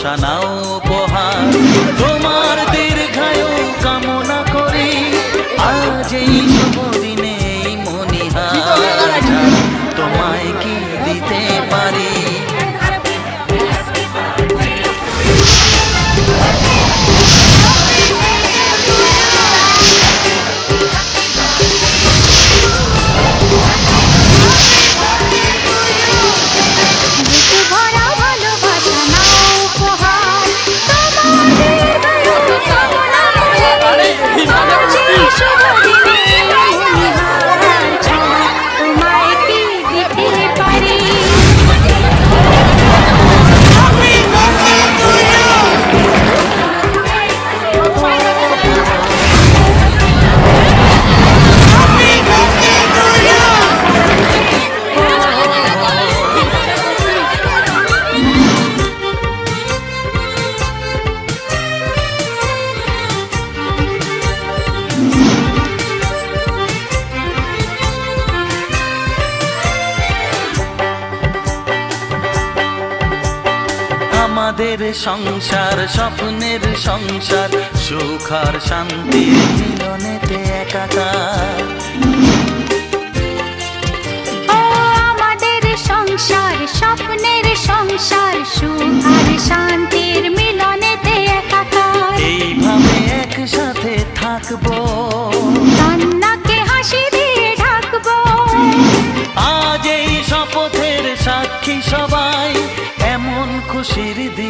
ভালোবাসা নাও উপহার। তোমার আমাদের সংসার স্বপ্নের সংসার সুখ আর শান্তির মিলনেতে একাকার। আমাদের সংসার স্বপ্নের সংসার সুখ আর শান্তির মিলনেতে একাকার। এইভাবে একসাথে থাকব। কান্নাকে হাসি দিয়ে ঢাকবো। আজ এই শপথের সাক্ষী সবাই এমন খুশির দিনে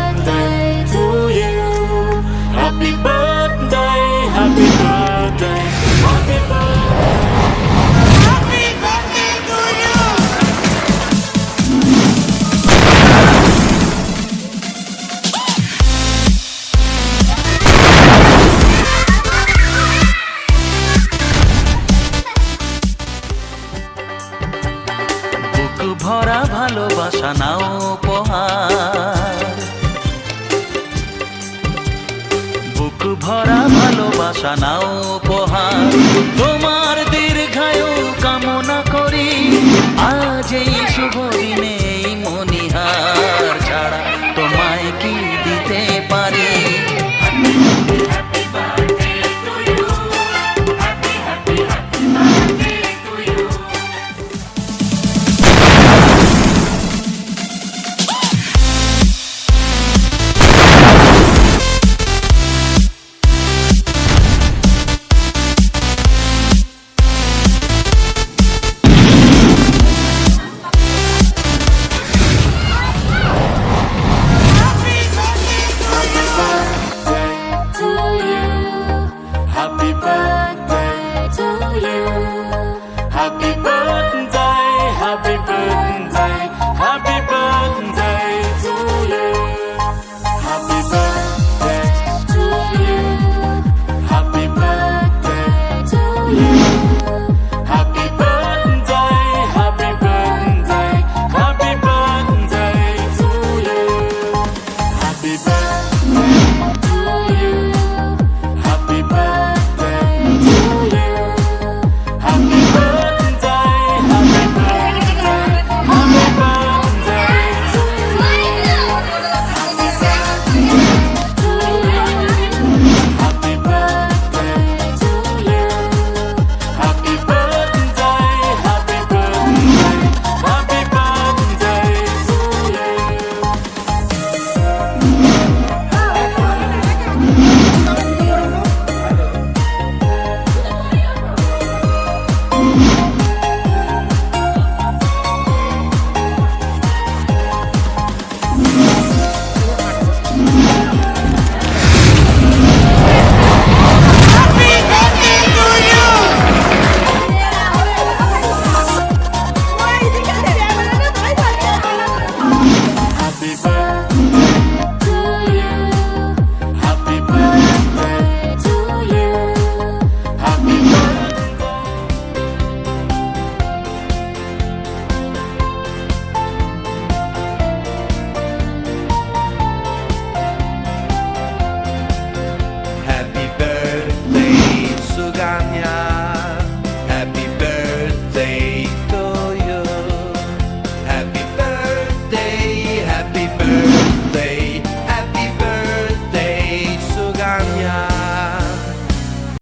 birthday করা ভালোবাসা নাও উপহার। তোমার দীর্ঘায়ু কামনা করি আজ এই শুভ দিনে Bye. gania